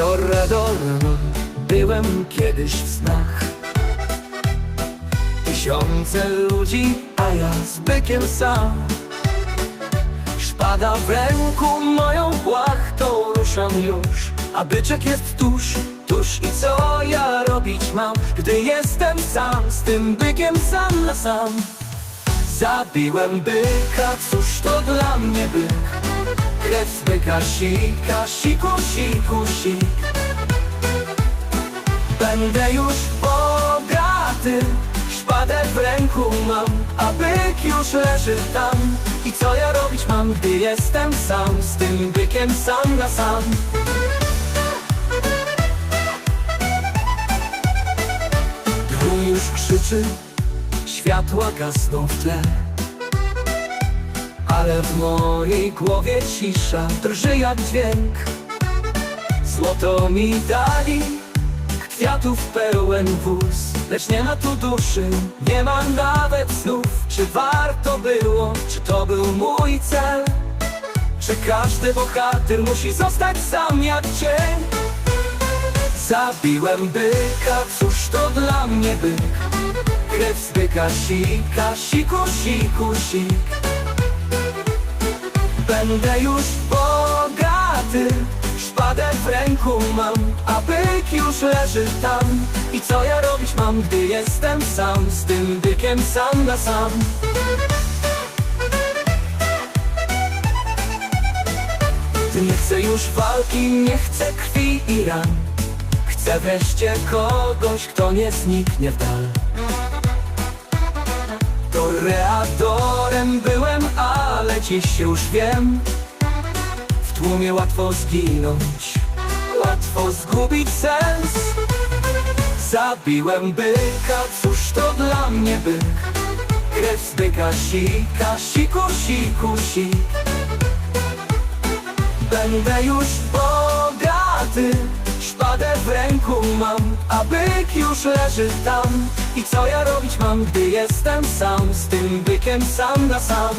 toreadorem byłem kiedyś w snach. Tysiące ludzi, a ja z bykiem sam. Szpada w ręku moją płachtą ruszam już. A byczek jest tuż, tuż i co ja robić mam Gdy jestem sam, z tym bykiem sam na sam Zabiłem byka, cóż to dla mnie byk? Krew z byka sika, siku, siku, sik. Będę już bogaty Szpadę w ręku mam, a byk już leży tam. I co ja robić mam, gdy jestem sam? Z tym bykiem sam na sam. Dwój już krzyczy, światła gasną w tle Ale w mojej głowie cisza drży jak dźwięk Złoto mi dali, kwiatów pełen wóz Lecz nie ma tu duszy, nie ma nawet snów Czy warto było, czy to był mój cel? Czy każdy bohater musi zostać sam jak cień? Zabiłem byka, cóż to dla mnie byk Krew z byka sika, siku, siku, sik. Będę już bogaty Szpadę w ręku mam, a byk już leży tam. I co ja robić mam, gdy jestem sam Z tym bykiem sam na sam? Nie chcę już walki, nie chcę krwi i ran. Chcę wreszcie kogoś, kto nie zniknie w dal Toreadorem byłem, ale dziś już wiem. W tłumie łatwo zginąć, łatwo zgubić sens. Zabiłem byka, cóż to dla mnie byk? Krew z byka sika, siku, siku, sik. Będę już ręku mam, a byk już leży tam. I co ja robić mam, gdy jestem sam? Z tym bykiem sam na sam